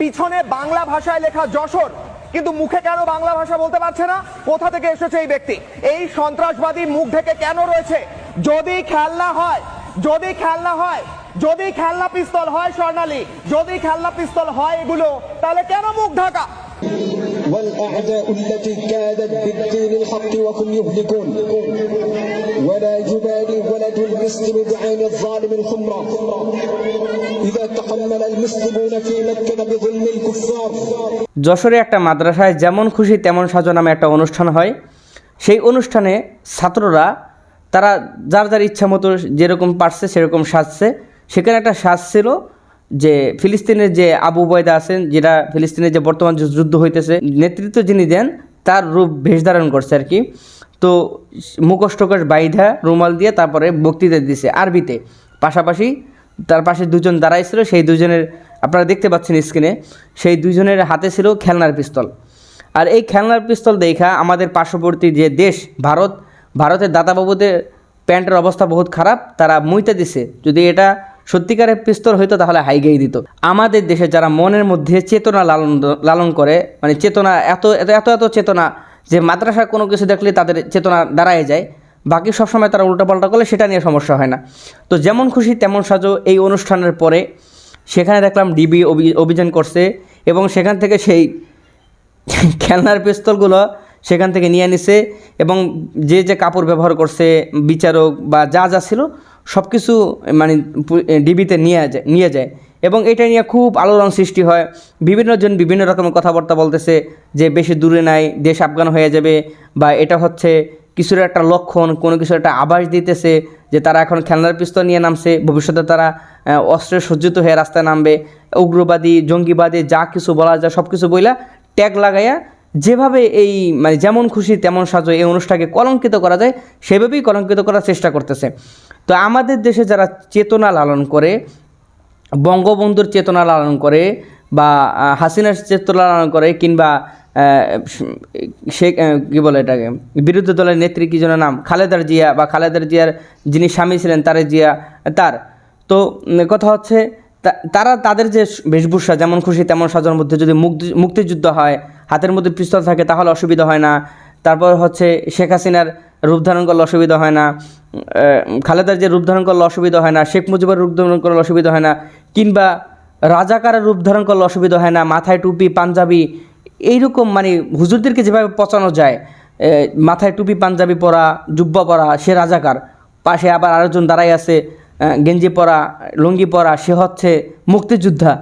পিছনে বাংলা ভাষায় লেখা যশোর কিন্তু মুখে কেন বাংলা ভাষা বলতে পারছে না কোথা থেকে এসেছে এই ব্যক্তি এই সন্ত্রাসবাদী মুখ ঢেকে কেন রয়েছে যদি খেলনা হয় যদি খেলনা হয় যদি খেলনা পিস্তল হয় স্বর্ণালী যদি খেলনা পিস্তল হয় এগুলো তাহলে কেন মুখ ঢাকা والأعداء التي كادت بالدين الحق وهم يهلكون ولا يبالي ولد المسلم بعين الظالم الخمرة إذا تحمل المسلمون في مكة بظلم الكفار যশোরে একটা মাদ্রাসায় যেমন খুশি তেমন সাজো নামে একটা অনুষ্ঠান হয় সেই অনুষ্ঠানে ছাত্ররা তারা যার যার ইচ্ছা মতো যেরকম পারছে সেরকম সাজছে সেখানে একটা সাজ ছিল যে ফিলিস্তিনের যে আবু বয়দা আছেন যেটা ফিলিস্তিনের যে বর্তমান যে যুদ্ধ হইতেছে নেতৃত্ব যিনি দেন তার রূপ বেশ ধারণ করছে আর কি তো মুখোশ বাইধা রুমাল দিয়ে তারপরে বক্তৃতা দিছে আরবিতে। পাশাপাশি তার পাশে দুজন দাঁড়াইছিল সেই দুজনের, আপনারা দেখতে পাচ্ছেন স্ক্রিনে সেই দুজনের হাতে ছিল খেলনার পিস্তল। আর এই খেলনার পিস্তল দেখা আমাদের পার্শ্ববর্তী যে দেশ, ভারত ভারতের দাদাবাবুদের প্যান্টের অবস্থা বহুত খারাপ, তারা মুইতে দিছে। যদি এটা সত্যিকারের পিস্তল হইতো তাহলে হাইগেই দিত। আমাদের দেশে যারা মনের মধ্যে চেতনা লালন লালন করে মানে চেতনা এত এত এত এত চেতনা যে মাদ্রাসার কোনো কিছু দেখলে তাদের চেতনা দাঁড়ায় যায়, বাকি সবসময় তারা উল্টাপাল্টা করলে সেটা নিয়ে সমস্যা হয় না। তো যেমন খুশি তেমন সাজো এই অনুষ্ঠানের পরে সেখানে দেখলাম ডিবি অভিযান করছে এবং সেখান থেকে সেই খেলনার পিস্তলগুলো সেখান থেকে নিয়ে নিছে এবং যে যে কাপড় ব্যবহার করছে, বিচারক বা যা যা ছিল সব কিছু মানে ডিবিতে নিয়ে যায় নিয়ে যায়। এবং এটা নিয়ে খুব আলোড়ন সৃষ্টি হয়। বিভিন্ন জন বিভিন্ন রকমের কথাবার্তা বলতেছে যে বেশি দূরে নাই, দেশ আফগান হয়ে যাবে বা এটা হচ্ছে কিছুর একটা লক্ষণ, কোনো কিছুর একটা আভাস দিতেছে যে তারা এখন খেলনার পিস্তল নিয়ে নামছে, ভবিষ্যতে তারা অস্ত্রে সজ্জিত হয়ে রাস্তায় নামবে। উগ্রবাদী, জঙ্গিবাদী যা কিছু বলা যায়, সব কিছু বইলা ট্যাগ লাগাইয়া যেভাবে এই মানে যেমন খুশি তেমন সাজো এই অনুষ্ঠানকে কলঙ্কিত করা যায়, সেভাবেই কলঙ্কিত করার চেষ্টা করতেছে। তো আমাদের দেশে যারা চেতনা লালন করে বঙ্গবন্ধুর চেতনা লালন করে বা হাসিনার চেতনা লালন করে কিংবা সে কী বলে এটাকে, বিরোধী দলের নেত্রী কী নাম, খালেদার জিয়া বা খালেদার জিয়ার যিনি স্বামী ছিলেন তারে জিয়া, তার। তো কথা হচ্ছে তারা তাদের যে বেশভূষা, যেমন খুশি তেমন সাজানোর মধ্যে যদি মুক্তি, মুক্তিযুদ্ধ হয়, হাতের মধ্যে পিস্তল থাকে তাহলে অসুবিধা হয় না। তারপর হচ্ছে শেখ হাসিনার রূপ ধারণ করলে অসুবিধা হয় না। খালেদার যে রূপ ধারণ করলে অসুবিধা হয় না। শেখ মুজিবের রূপ ধারণ করলে অসুবিধা হয় না। কিংবা রাজাকারের রূপ ধারণ করলে অসুবিধা হয় না, মাথায় টুপি, পাঞ্জাবি, এইরকম মানে হুজুরদেরকে যেভাবে পচানো যায় মাথায় টুপি, পাঞ্জাবি পরা, জুব্বা পরা, সে রাজাকার। পাশে আবার আরেকজন দাঁড়াই আছে গেঞ্জি পরা, লুঙ্গি পরা, সে হচ্ছে মুক্তিযোদ্ধা।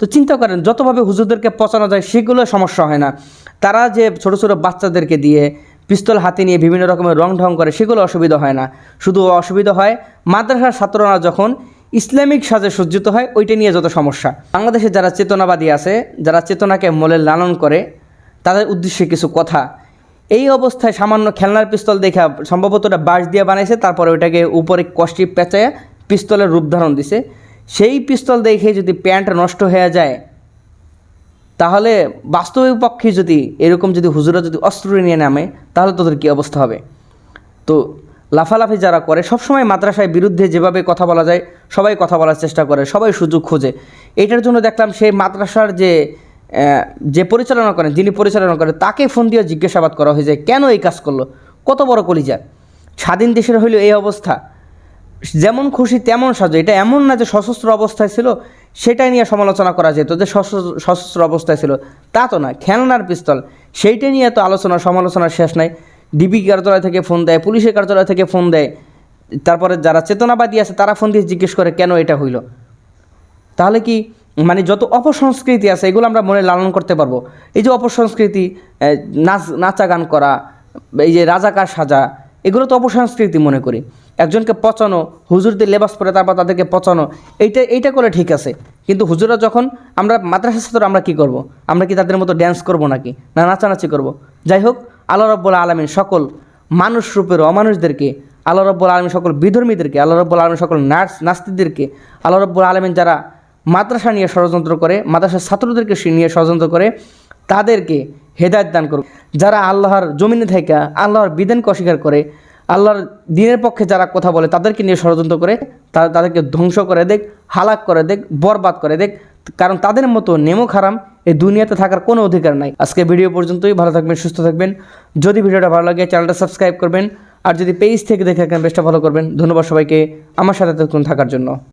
তো চিন্তা করেন, যতভাবে হুজুরদেরকে পচানো যায়, সেগুলো সমস্যা হয় না। তারা যে ছোট ছোট বাচ্চাদেরকে দিয়ে পিস্তল হাতে নিয়ে বিভিন্ন রকমের রং ঢং করে, সেগুলো অসুবিধা হয় না। শুধু অসুবিধা হয় মাদ্রাসার ছাত্ররা যখন ইসলামিক সাজে সজ্জিত হয়, ওইটা নিয়ে যত সমস্যা। বাংলাদেশে যারা চেতনাবাদী আছে, যারা চেতনাকে মলে লালন করে, তাদের উদ্দেশ্যে কিছু কথা। এই অবস্থায় সামান্য খেলনার পিস্তল দেখা সম্ভবত ওটা বাঁশ দিয়ে বানাইছে, তারপরে ওইটাকে উপরে কষ্টি পেঁচায় পিস্তলের রূপ ধারণ দিছে। সেই পিস্তল দেখে যদি প্যান্ট নষ্ট হয়ে যায়, তাহলে বাস্তবিক পক্ষে যদি এরকম যদি হুজুরা যদি অস্ত্র নিয়ে নামে, তাহলে তোদের কী অবস্থা হবে? তো লাফালাফি যারা করে, সবসময় মাদ্রাসায় বিরুদ্ধে যেভাবে কথা বলা যায়, সবাই কথা বলার চেষ্টা করে, সবাই সুযোগ খোঁজে। এটার জন্য দেখলাম সেই মাদ্রাসার যে যে পরিচালনা করেন, যিনি পরিচালনা করেন, তাকে ফোন দিয়ে জিজ্ঞাসাবাদ করা হয়েছে, কেন এই কাজ করল? কত বড় কলিজা। স্বাধীন দেশের হইল এই অবস্থা। যেমন খুশি তেমন সাজো। এটা এমন না যে সশস্ত্র অবস্থায় ছিল, সেটাই নিয়ে সমালোচনা করা যেত যে সশস্ত্র অবস্থায় ছিল। তা তো না, খেলনার পিস্তল, সেইটা নিয়ে তো আলোচনা, সমালোচনার শেষ নাই। ডিবি কার্যালয় থেকে ফোন দেয়, পুলিশের কার্যালয় থেকে ফোন দেয়, তারপরে যারা চেতনাবাদী আছে তারা ফোন দিয়ে জিজ্ঞেস করে কেন এটা হইল। তাহলে কি মানে যত অপসংস্কৃতি আছে এগুলো আমরা মনে লালন করতে পারব। এই যে অপসংস্কৃতি নাচ, নাচা গান করা, এই যে রাজাকার সাজা, এগুলো তো অপসংস্কৃতি মনে করি। একজনকে পচানো, হুজুরদের লেবাস পরে তারপর তাদেরকে পচানো, এইটা এইটা করে ঠিক আছে। কিন্তু হুজুরা যখন আমরা মাদ্রাসা ছাত্র আমরা কি করব। আমরা কি তাদের মতো ড্যান্স করব নাকি? না নাচানাচি করব। যাই হোক আল্লাহ রব্বুল আলমিন সকল মানুষ রূপের অমানুষদেরকে, আল্লাহ রব্বুল আলমিন সকল বিধর্মীদেরকে, আল্লাহ রব্বুল আলমিন সকল নার্স, নাস্তিকদেরকে, আল্লাহ রব্বুল আলমিন যারা মাদ্রাসা নিয়ে ষড়যন্ত্র করে, মাদ্রাসার ছাত্রদেরকে নিয়ে ষড়যন্ত্র করে, তাদেরকে হেদায়ত দান করুক। যারা আল্লাহর জমিনে থেকে আল্লাহর বিধানকে অস্বীকার করে, আল্লাহর দিনের পক্ষে যারা কথা বলে, তাদেরকে নিয়ে ষড়যন্ত্র করে, তা- তাদেরকে ধ্বংস করে দেখ, হালাক করে দেখ, বরবাদ করে দেখ, কারণ তাদের মতো নেমক হারাম এই দুনিয়াতে থাকার কোনো অধিকার নাই। আজকে ভিডিও পর্যন্তই, ভালো থাকবেন, সুস্থ থাকবেন। যদি ভিডিওটা ভালো লাগে, চ্যানেলটা সাবস্ক্রাইব করবেন। আর যদি পেজ থেকে দেখে থাকেন বেশটা ফলো করবেন। ধন্যবাদ সবাইকে আমার সাথে থাকুন, থাকার জন্য।